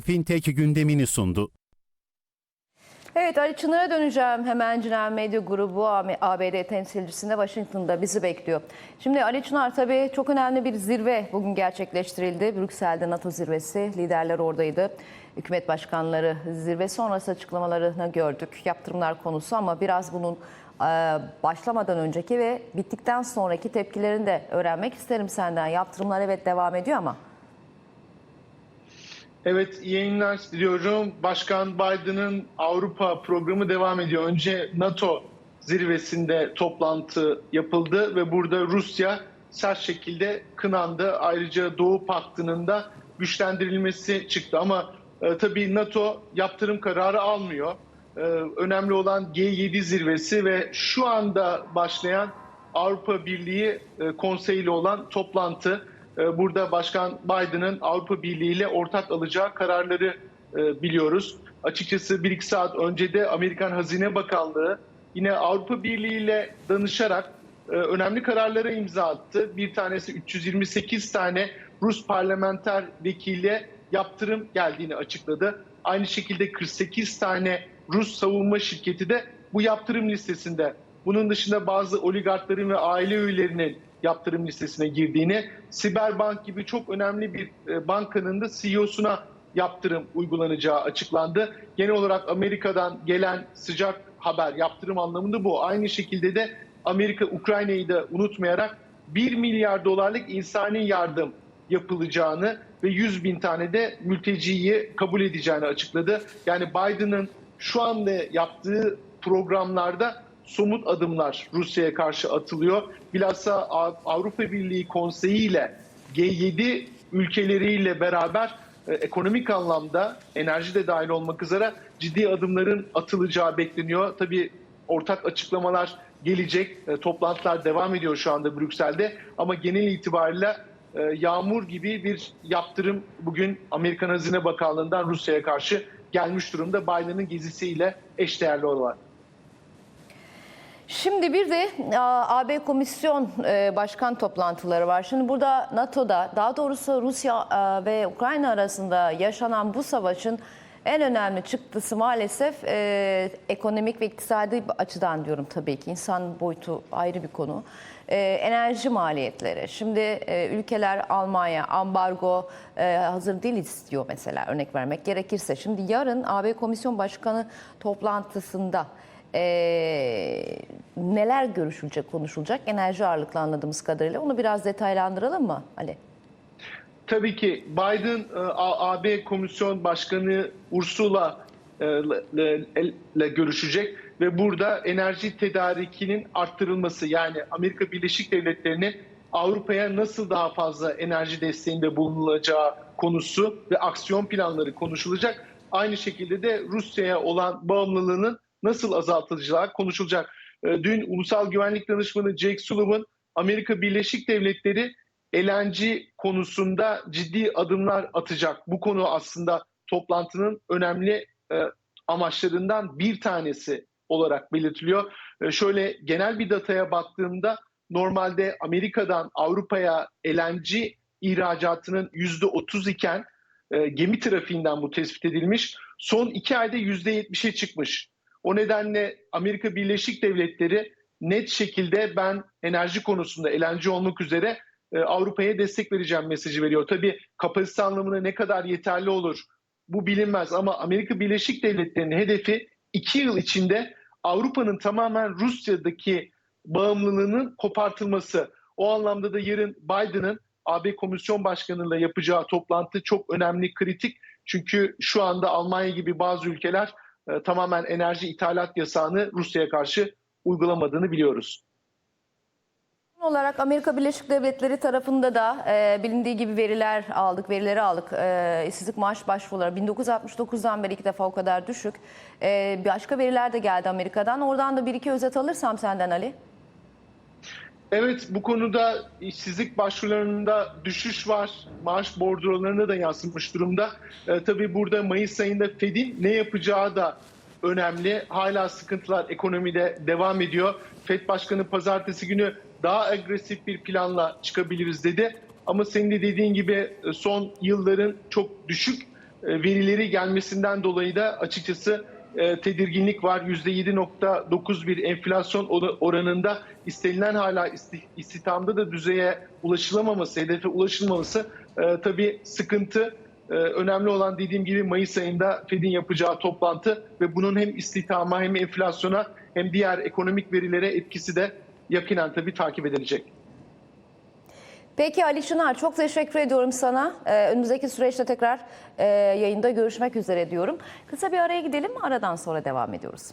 Fintech gündemini sundu. Evet Ali Çınar'a döneceğim. Hemen Cinen Medya Grubu ABD temsilcisinde Washington'da bizi bekliyor. Şimdi Ali Çınar tabii çok önemli bir zirve bugün gerçekleştirildi. Brüksel'de NATO zirvesi. Liderler oradaydı. Hükümet başkanları zirve sonrası açıklamalarını gördük. Yaptırımlar konusu ama biraz bunun e, başlamadan önceki ve bittikten sonraki tepkilerini de öğrenmek isterim senden. Yaptırımlar evet devam ediyor ama. Evet, yayınlar diliyorum. Başkan Biden'ın Avrupa programı devam ediyor. Önce NATO zirvesinde toplantı yapıldı ve burada Rusya sert şekilde kınandı. Ayrıca Doğu Paktı'nın da güçlendirilmesi çıktı ama e, tabii NATO yaptırım kararı almıyor. E, önemli olan G7 zirvesi ve şu anda başlayan Avrupa Birliği e, Konseyi ile olan toplantı. E, Burada Başkan Biden'ın Avrupa Birliği ile ortak alacağı kararları e, biliyoruz. Açıkçası bir iki saat önce de Amerikan Hazine Bakanlığı yine Avrupa Birliği ile danışarak e, önemli kararlara imza attı. Bir tanesi 328 tane Rus parlamenter vekille yaptırım geldiğini açıkladı. Aynı şekilde 48 tane Rus savunma şirketi de bu yaptırım listesinde. Bunun dışında bazı oligarkların ve aile üyelerinin yaptırım listesine girdiğini, Siberbank gibi çok önemli bir e, bankanın da CEO'suna yaptırım uygulanacağı açıklandı. Genel olarak Amerika'dan gelen sıcak haber yaptırım anlamında bu. Aynı şekilde de Amerika Ukrayna'yı da unutmayarak 1 milyar dolarlık insani yardım yapılacağını ve 100 bin tane de mülteciyi kabul edeceğini açıkladı. Yani Biden'ın şu anda yaptığı programlarda somut adımlar Rusya'ya karşı atılıyor. Bilhassa Avrupa Birliği Konseyi ile G7 ülkeleriyle beraber e, ekonomik anlamda enerji de dahil olmak üzere ciddi adımların atılacağı bekleniyor. Tabii ortak açıklamalar gelecek. E, toplantılar devam ediyor şu anda Brüksel'de ama genel itibariyle e, yağmur gibi bir yaptırım bugün Amerikan Hazine Bakanlığı'ndan Rusya'ya karşı gelmiş durumda Biden'ın gezisiyle eşdeğerli olarak. Şimdi bir de a, AB Komisyon e, Başkan toplantıları var. Şimdi burada NATO'da daha doğrusu Rusya e, ve Ukrayna arasında yaşanan bu savaşın en önemli çıktısı maalesef e, ekonomik ve iktisadi açıdan diyorum tabii ki. insan boyutu ayrı bir konu. E, enerji maliyetleri. Şimdi e, ülkeler Almanya ambargo e, hazır değil istiyor mesela örnek vermek gerekirse. Şimdi yarın AB Komisyon Başkanı toplantısında ee, neler görüşülecek, konuşulacak? Enerji ağırlıklı anladığımız kadarıyla. Onu biraz detaylandıralım mı Ali? Tabii ki Biden e, AB Komisyon Başkanı Ursula e, ile görüşecek ve burada enerji tedarikinin arttırılması yani Amerika Birleşik Devletleri'nin Avrupa'ya nasıl daha fazla enerji desteğinde bulunulacağı konusu ve aksiyon planları konuşulacak. Aynı şekilde de Rusya'ya olan bağımlılığının nasıl azaltılacağı konuşulacak. E, dün Ulusal Güvenlik Danışmanı Jake Sullivan Amerika Birleşik Devletleri LNG konusunda ciddi adımlar atacak. Bu konu aslında toplantının önemli e, amaçlarından bir tanesi olarak belirtiliyor. E, şöyle genel bir dataya baktığımda normalde Amerika'dan Avrupa'ya LNG ihracatının %30 iken gemi trafiğinden bu tespit edilmiş. Son iki ayda %70'e çıkmış. O nedenle Amerika Birleşik Devletleri net şekilde ben enerji konusunda LNG olmak üzere e, Avrupa'ya destek vereceğim mesajı veriyor. Tabii kapasite anlamına ne kadar yeterli olur bu bilinmez ama Amerika Birleşik Devletleri'nin hedefi iki yıl içinde Avrupa'nın tamamen Rusya'daki bağımlılığının kopartılması. O anlamda da yarın Biden'ın AB Komisyon Başkanı'yla yapacağı toplantı çok önemli, kritik. Çünkü şu anda Almanya gibi bazı ülkeler e, tamamen enerji ithalat yasağını Rusya'ya karşı uygulamadığını biliyoruz. Son olarak Amerika Birleşik Devletleri tarafında da e, bilindiği gibi veriler aldık, verileri aldık. E, işsizlik maaş başvuruları 1969'dan beri ilk defa o kadar düşük. E, başka veriler de geldi Amerika'dan. Oradan da bir iki özet alırsam senden Ali. Evet bu konuda işsizlik başvurularında düşüş var. Maaş bordrolarına da yansımış durumda. E, tabii burada Mayıs ayında Fed'in ne yapacağı da önemli. Hala sıkıntılar ekonomide devam ediyor. Fed Başkanı pazartesi günü daha agresif bir planla çıkabiliriz dedi. Ama senin de dediğin gibi son yılların çok düşük e, verileri gelmesinden dolayı da açıkçası e, tedirginlik var. %7.9 bir enflasyon or- oranında istenilen hala isti- istihdamda da düzeye ulaşılamaması, hedefe ulaşılmaması e, tabii sıkıntı. E, önemli olan dediğim gibi Mayıs ayında Fed'in yapacağı toplantı ve bunun hem istihdama hem enflasyona hem diğer ekonomik verilere etkisi de yakinen tabii takip edilecek. Peki Ali Çınar çok teşekkür ediyorum sana. Ee, önümüzdeki süreçte tekrar e, yayında görüşmek üzere diyorum. Kısa bir araya gidelim aradan sonra devam ediyoruz.